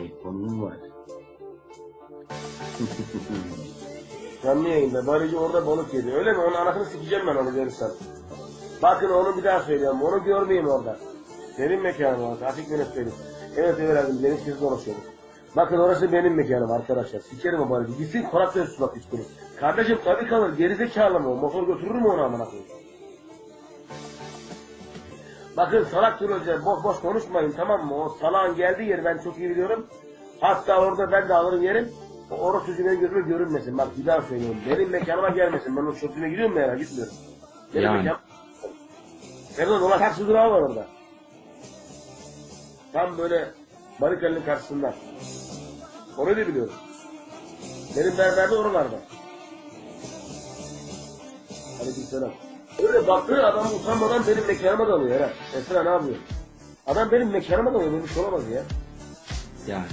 iPhone'um var. Canlı yayında Barıcı orada balık yedi. Öyle mi? Onun anasını sikeceğim ben onu görürsem. Bakın onu bir daha söylüyorum. Onu görmeyin orada. Benim mekanım orası. Açık net söyleyeyim. Evet evladım benim siz konuşuyorum. Bakın orası benim mekanım arkadaşlar. Sikerim o Barıcı. Gitsin konak dövsün bak üstünü. Kardeşim tabii kalır. Gerizekalı mı o? Motor götürür mü onu amına koyayım? Bakın salak duracağız. Boş boş konuşmayın tamam mı? O salağın geldiği yeri ben çok iyi biliyorum. Hatta orada ben de alırım yerim. O orası çocuğuna gözüme görünmesin. Bak bir daha söylüyorum. Benim mekanıma gelmesin. Ben o çocuğuna gidiyorum mu ya? Gitmiyorum. Benim Yani. mekanım. Benim de dolar taksi durağı var orada. Tam böyle Barikali'nin karşısında. Orayı da biliyorum. Benim berberde oralarda. Aleykümselam. Öyle baktığı adam utanmadan benim mekanıma dalıyor Eren. Esra ne yapıyor? Adam benim mekanıma dalıyor. Böyle bir şey olamaz ya. Yani.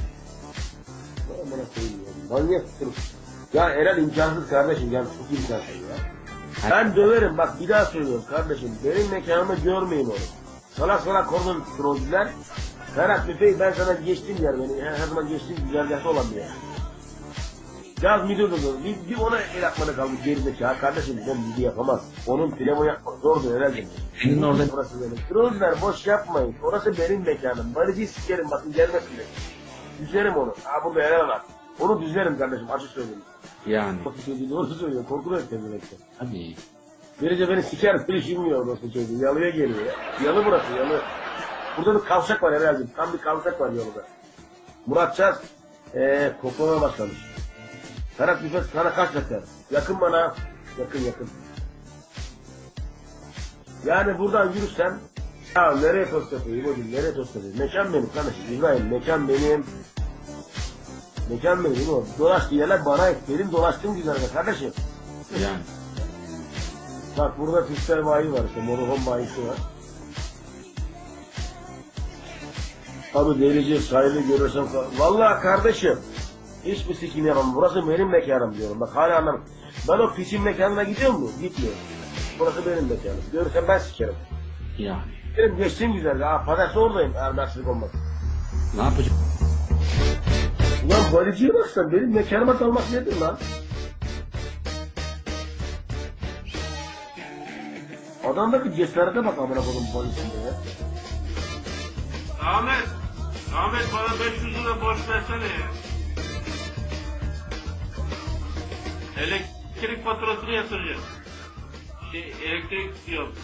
Amına koyayım ya. Manyak sırf. Ya Eren imkansız kardeşim. Yani çok imkansız ya. Ben döverim bak bir daha söylüyorum kardeşim. Benim mekanımı görmeyin onu. Salak salak kordon trollcüler. Ferhat Müfey ben sana geçtiğim yer benim. Her, her zaman geçtiğim güzergahta olan bir yer. Yaz müdür dedi. Bir, bir ona el atmada kaldı gerideki ha kardeşim ben müdür yapamaz. Onun plamo yapmak zordur herhalde. Senin orada Orası benim. Trollcüler boş yapmayın. Orası benim mekanım. Barıcıyı sikerim bakın gelmesin de. Düzerim onu. Ha burada yer var. Onu düzerim kardeşim açık söyleyeyim. yani. Bak söylediği doğru söylüyor. Korkuyor kendine. Tabii. Böylece beni siker bir bilmiyor orası çocuğu. Yalıya geliyor ya. Yalı burası yalı. Burada bir kavşak var herhalde. Tam bir kavşak var yolda. Murat Çaz ee, koklamaya başlamış. Ferhat Büfet sana kaç dakika? Yakın bana. Yakın yakın. Yani buradan yürürsen ya nereye tost yapıyor İbo'cum nereye tost yapıyor? Mekan benim kardeşim İbrahim mekan benim. Mekan benim İbo. Dolaştığı yerler bana ait. Benim dolaştığım güzel kardeşim. Yani. Bak burada Fistel bayi var işte monohom bayisi var. Abi delici sahili görürsem Vallahi kardeşim hiçbir sikim yapamam. Burası benim mekanım diyorum. Bak hala anlam. Ben o pisin mekanına gidiyor mu? Gitmiyorum. Burası benim mekanım. Görürsem ben sikerim. Yani. Benim geçtiğim güzel. Aa pazartesi oradayım. Eğer derslik olmaz. Ne yapacak? Ulan baliciye baksan benim mekanıma kalmak nedir lan? Adamdaki cesarete bak amına koydum polisinde ya. Ahmet, Ahmet bana 500 lira borç versene ya. Elektrik faturasını yatıracağım. Şey, elektrik diyorum.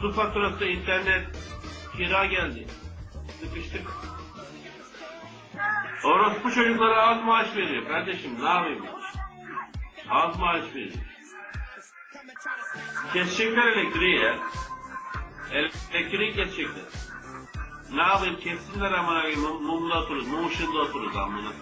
Su faturası, internet, kira geldi. Sıkıştık. Orospu çocuklara az maaş veriyor kardeşim ne yapayım? Az maaş veriyor. Kesecekler elektriği ya. Elektriği kesecekler. Ne yapayım kessinler ama mumda otururuz, mum ışığında otururuz amına.